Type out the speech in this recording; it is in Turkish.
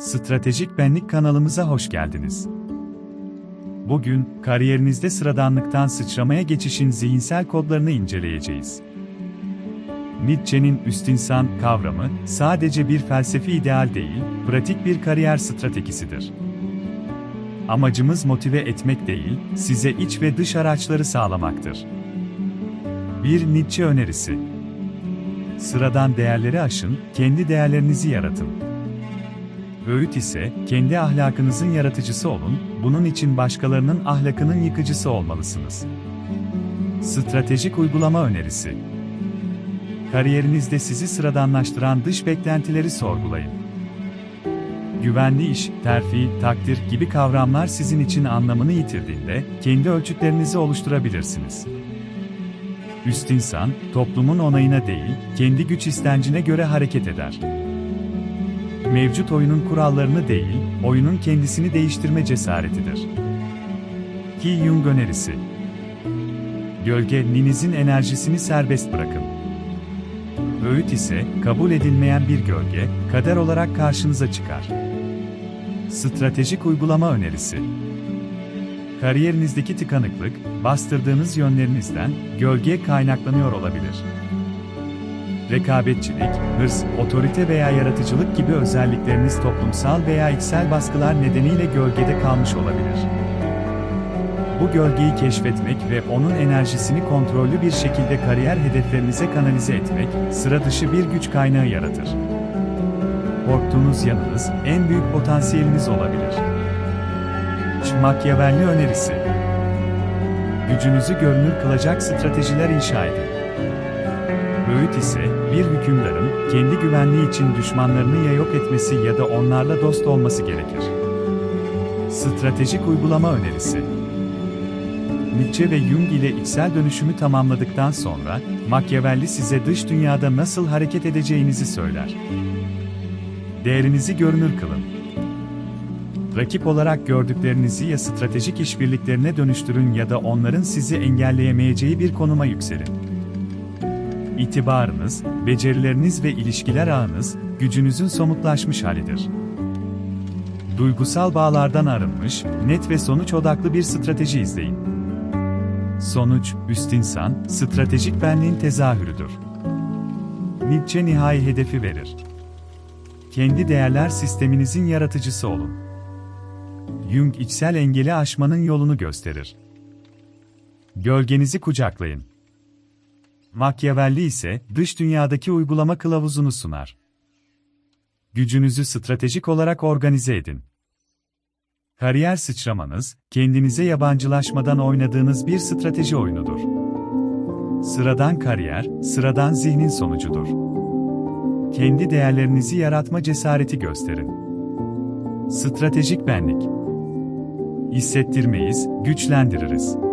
Stratejik Benlik kanalımıza hoş geldiniz. Bugün, kariyerinizde sıradanlıktan sıçramaya geçişin zihinsel kodlarını inceleyeceğiz. Nietzsche'nin üst insan kavramı, sadece bir felsefi ideal değil, pratik bir kariyer stratejisidir. Amacımız motive etmek değil, size iç ve dış araçları sağlamaktır. Bir Nietzsche önerisi. Sıradan değerleri aşın, kendi değerlerinizi yaratın. Öğüt ise, kendi ahlakınızın yaratıcısı olun, bunun için başkalarının ahlakının yıkıcısı olmalısınız. Stratejik uygulama önerisi. Kariyerinizde sizi sıradanlaştıran dış beklentileri sorgulayın. Güvenli iş, terfi, takdir gibi kavramlar sizin için anlamını yitirdiğinde, kendi ölçütlerinizi oluşturabilirsiniz. Üst insan, toplumun onayına değil, kendi güç istencine göre hareket eder mevcut oyunun kurallarını değil, oyunun kendisini değiştirme cesaretidir. Ki Jung önerisi. Gölge, ninizin enerjisini serbest bırakın. Öğüt ise, kabul edilmeyen bir gölge, kader olarak karşınıza çıkar. Stratejik uygulama önerisi. Kariyerinizdeki tıkanıklık, bastırdığınız yönlerinizden, gölgeye kaynaklanıyor olabilir rekabetçilik, hırs, otorite veya yaratıcılık gibi özellikleriniz toplumsal veya içsel baskılar nedeniyle gölgede kalmış olabilir. Bu gölgeyi keşfetmek ve onun enerjisini kontrollü bir şekilde kariyer hedeflerinize kanalize etmek, sıra dışı bir güç kaynağı yaratır. Korktuğunuz yanınız, en büyük potansiyeliniz olabilir. Machiavelli önerisi Gücünüzü görünür kılacak stratejiler inşa edin. Öğüt ise, bir hükümdarın, kendi güvenliği için düşmanlarını ya yok etmesi ya da onlarla dost olması gerekir. Stratejik uygulama önerisi Nietzsche ve Jung ile içsel dönüşümü tamamladıktan sonra, Machiavelli size dış dünyada nasıl hareket edeceğinizi söyler. Değerinizi görünür kılın. Rakip olarak gördüklerinizi ya stratejik işbirliklerine dönüştürün ya da onların sizi engelleyemeyeceği bir konuma yükselin. İtibarınız, becerileriniz ve ilişkiler ağınız, gücünüzün somutlaşmış halidir. Duygusal bağlardan arınmış, net ve sonuç odaklı bir strateji izleyin. Sonuç, üst insan, stratejik benliğin tezahürüdür. Nietzsche nihai hedefi verir. Kendi değerler sisteminizin yaratıcısı olun. Jung içsel engeli aşmanın yolunu gösterir. Gölgenizi kucaklayın. Machiavelli ise dış dünyadaki uygulama kılavuzunu sunar. Gücünüzü stratejik olarak organize edin. Kariyer sıçramanız, kendinize yabancılaşmadan oynadığınız bir strateji oyunudur. Sıradan kariyer, sıradan zihnin sonucudur. Kendi değerlerinizi yaratma cesareti gösterin. Stratejik benlik. Hissettirmeyiz, güçlendiririz.